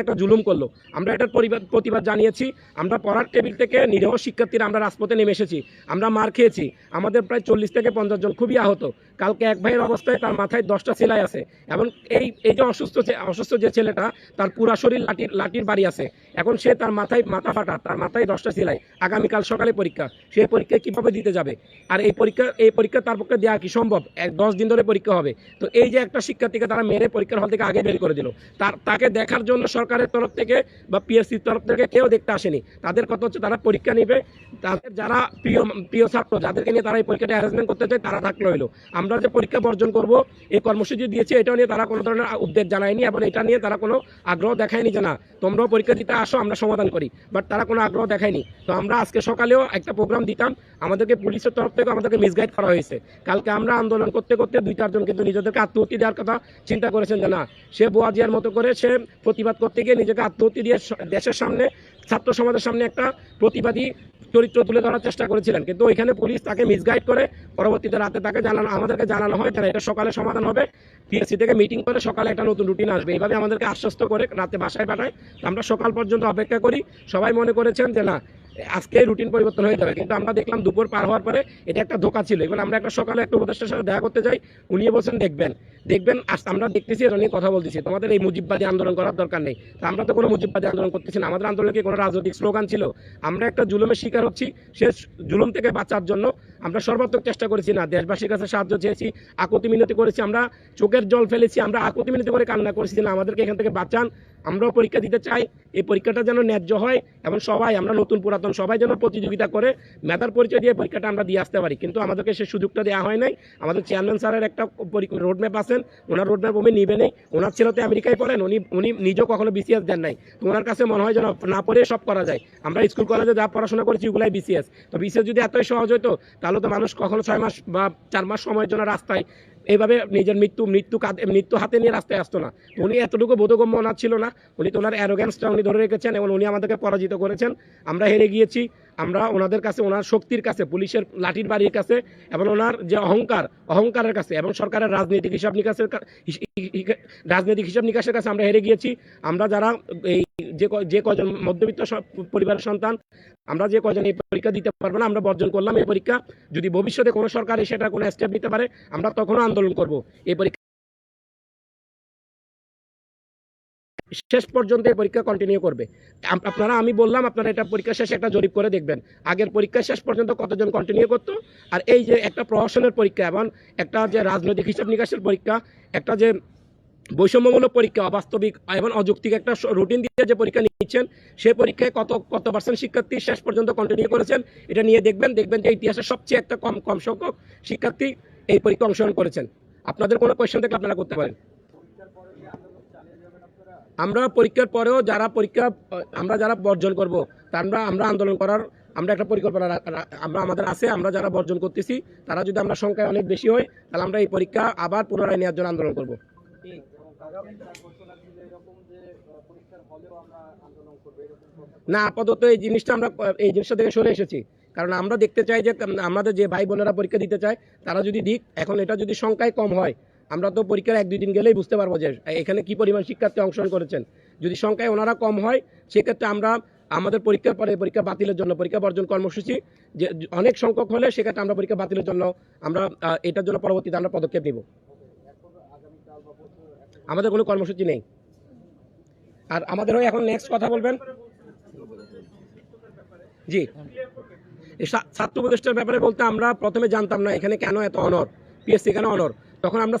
একটা জুলুম করল। আমরা এটার পরিবাদ, প্রতিবাদ জানিয়েছি। আমরা পড়ার টেবিল থেকে নিরহ শিক্ষার্থীরা আমরা রাজপথে নেমে এসেছি। আমরা মার খেয়েছি। আমাদের প্রায় চল্লিশ থেকে পঞ্চাশ জন খুবই আহত। কালকে এক ভাইয়ের অবস্থায় তার মাথায় দশটা সেলাই আছে। এবং এই এই যে অসুস্থ অসুস্থ যে ছেলেটা, তার পুরা শরীর লাঠির লাঠির বাড়ি আছে। এখন সে তার মাথায় মাথা ফাটা, তার মাথায় দশটা সেলাই। আগামীকাল সকালে পরীক্ষা। সে পরীক্ষা কীভাবে দিতে যাবে? আর এই পরীক্ষা এই পরীক্ষা তার পক্ষে দেওয়া কি সম্ভব? এক, দশ দিন ধরে পরীক্ষা হবে। তো এই যে একটা শিক্ষার্থীকে তারা মেরে পরীক্ষার হল থেকে আগে বের করে দিল। তার, তাকে দেখার জন্য সরকারের তরফ থেকে বা পিএসসির তরফ থেকে কেউ দেখতে আসেনি। তাদের কথা হচ্ছে তারা পরীক্ষা নেবে। তাদের যারা প্রিয় প্রিয় ছাত্র, যাদেরকে নিয়ে তারা এই পরীক্ষাটা অ্যারেঞ্জমেন্ট করতে চায়, তারা থাকলে হইল আমরা যে পরীক্ষা বর্জন করব, এই কর্মসূচি দিয়েছি, এটা নিয়ে তারা কোনো ধরনের উদ্বেগ জানায়নি এবং এটা নিয়ে তারা কোনো আগ্রহ দেখায়নি যে না, তোমরাও পরীক্ষা দিতে আসো, আমরা সমাধান করি। বাট তারা কোনো আগ্রহ দেখায়নি। তো আমরা আজকে সকালেও একটা প্রোগ্রাম দিতাম। আমাদেরকে পুলিশের তরফ থেকে আমাদেরকে মিসগাইড করা হয়েছে। কালকে আমরা আন্দোলন করতে করতে দুই চারজন কিন্তু নিজেদেরকে আত্মহত্যা দেওয়ার কথা চিন্তা করেছেন যে না, সে বোয়াজিয়ার মতো করে সে প্রতিবাদ করতে গিয়ে নিজেকে আত্মহত্যা দিয়ে দেশের সামনে, ছাত্র সমাজের সামনে একটা প্রতিবাদী চরিত্র তুলে ধরার চেষ্টা করেছিলেন। কিন্তু ওইখানে পুলিশ তাকে মিসগাইড করে পরবর্তীতে রাতে তাকে জানানো, আমাদেরকে জানানো হয়, তারা এটা সকালে সমাধান হবে। পিএসসি থেকে মিটিং করে সকালে একটা নতুন রুটিন আসবে। এইভাবে আমাদেরকে আশ্বস্ত করে রাতে বাসায় পাঠায়। আমরা সকাল পর্যন্ত অপেক্ষা করি। সবাই মনে করেছেন যে না আজকে রুটিন পরিবর্তন হয়ে যাবে। কিন্তু আমরা দেখলাম দুপুর পার হওয়ার পরে এটা একটা ধোকা ছিল। এবার আমরা একটা সকালে একটা উপদেষ্টার সাথে দেখা করতে যাই, উনি বলছেন, দেখবেন দেখবেন আমরা দেখতেছি, এটা নিয়ে কথা বলতেছি। তোমাদের এই মুজিববাদী আন্দোলন করার দরকার নেই। তা আমরা তো কোনো মুজিববাদী আন্দোলন করতেছি না। আমাদের আন্দোলনে কোনো রাজনৈতিক স্লোগান ছিল? আমরা একটা জুলুমের শিকার হচ্ছি, সে জুলুম থেকে বাঁচার জন্য। আমরা সর্বাত্মক চেষ্টা করেছি না। দেশবাসীর কাছে সাহায্য চেয়েছি, আকুতি মিনতি করেছি। আমরা চোখের জল ফেলেছি, আমরা আকুতি মিনতি করে কান্না করেছি না, আমাদেরকে এখান থেকে বাঁচান। আমরাও পরীক্ষা দিতে চাই। এই পরীক্ষাটা যেন ন্যায্য হয় এবং সবাই, আমরা নতুন পুরাতন সবাই যেন প্রতিযোগিতা করে, মেধার পরিচয় দিয়ে পরীক্ষাটা আমরা দিয়ে আসতে পারি। কিন্তু আমাদেরকে সেই সুযোগটা দেওয়া হয় নাই। আমাদের চেয়ারম্যান স্যারের একটা রোডম্যাপ আছেন, ওনার রোডম্যাপ উনি নিবে নেই। ওনার ছেলে তো আমেরিকায় পড়েন, উনি উনি নিজেও কখনো বিসিএস দেন নাই। তো ওনার কাছে মনে হয় যেন না পড়ে সব করা যায়। আমরা স্কুল কলেজে যা পড়াশোনা করেছি ওগুলাই বিসিএস তো বিসিএস যদি এতই সহজ হতো তাহলে তো মানুষ কখনো ছয় মাস বা চার মাস সময়ের জন্য রাস্তায় এইভাবে নিজের মৃত্যু মৃত্যু কাঁধে, মৃত্যু হাতে নিয়ে রাস্তায় আসতো না। উনি এতটুকু বোধগম্য ওনার ছিল না। উনি তো ওনার অ্যারোগ্যান্সটা উনি ধরে রেখেছেন এবং উনি আমাদেরকে পরাজিত করেছেন। আমরা হেরে গিয়েছি। আমরা ওনাদের কাছে, ওনার শক্তির কাছে, পুলিশের লাঠির বাড়ির কাছে এবং ওনার যে অহংকার, অহংকারের কাছে এবং সরকারের রাজনৈতিক হিসাব নিকাশের রাজনৈতিক হিসাব নিকাশের কাছে আমরা হেরে গিয়েছি। আমরা যারা এই যে যে কজন মধ্যবিত্ত পরিবারের সন্তান, আমরা যে কজন এই পরীক্ষা দিতে পারব না, আমরা বর্জন করলাম এই পরীক্ষা। যদি ভবিষ্যতে কোনো সরকার সেটা কোনো স্টেপ নিতে পারে, আমরা তখনও আন্দোলন করব। এই পরীক্ষা শেষ পর্যন্ত এই পরীক্ষা কন্টিনিউ করবে। আপনারা, আমি বললাম, আপনারা এটা পরীক্ষা শেষে একটা জরিপ করে দেখবেন। আগের পরীক্ষা শেষ পর্যন্ত কতজন কন্টিনিউ করতো? আর এই যে একটা প্রহসনের পরীক্ষা এবং একটা যে রাজনৈতিক হিসাব নিকাশের পরীক্ষা, একটা যে বৈষম্যমূলক পরীক্ষা, অবাস্তবিক এবং অযৌক্তিক একটা রুটিন দিয়ে যে পরীক্ষা নিচ্ছেন সেই পরীক্ষায় কত কত পার্সেন্ট শিক্ষার্থী শেষ পর্যন্ত কন্টিনিউ করেছেন, এটা নিয়ে দেখবেন দেখবেন যে ইতিহাসের সবচেয়ে একটা কম কম সংখ্যক শিক্ষার্থী এই পরীক্ষা অংশগ্রহণ করেছেন। আপনাদের কোনো কোয়েশ্চেন থাকলে আপনারা করতে পারেন। আমরা পরীক্ষার পরেও যারা পরীক্ষা, আমরা যারা বর্জন করব তা আমরা আন্দোলন করার, আমরা একটা পরিকল্পনা আমরা আমাদের আছে, আমরা যারা বর্জন করতেছি, তারা যদি আমরা সংখ্যায় অনেক বেশি হয় তাহলে আমরা এই পরীক্ষা আবার পুনরায় নেওয়ার জন্য আন্দোলন করব। না, আপাতত এই জিনিসটা আমরা, এই জিনিসটা থেকে সরে এসেছি। কারণ আমরা দেখতে চাই যে, আমাদের যে ভাই বোনেরা পরীক্ষা দিতে চায়, তারা যদি দিক, এখন এটা যদি সংখ্যায় কম হয় আমরা তো পরীক্ষার এক দুই দিন গেলেই বুঝতে পারব যে এখানে কি পরিমাণ শিক্ষার্থী অংশগ্রহণ করেছেন। যদি সংখ্যায় ওনারা কম হয়, সেক্ষেত্রে আমরা আমাদের পরীক্ষার পরে পরীক্ষা বাতিলের জন্য, পরীক্ষা বর্জন কর্মসূচি যে অনেক সংখ্যক হলে সেক্ষেত্রে আমরা পরীক্ষা বাতিলের জন্য আমরা এটার জন্য পরবর্তীতে আমরা পদক্ষেপ নেব। আমাদের কোনো কর্মসূচি নেই। আর আমাদের হয়ে এখন নেক্সট কথা বলবেন। জি। ছাত্র উপদেষ্টার ব্যাপারে বলতে আমরা প্রথমে জানতাম না, এখানে কেন এত অনর পিএসসি কেন অনর তখন আমরা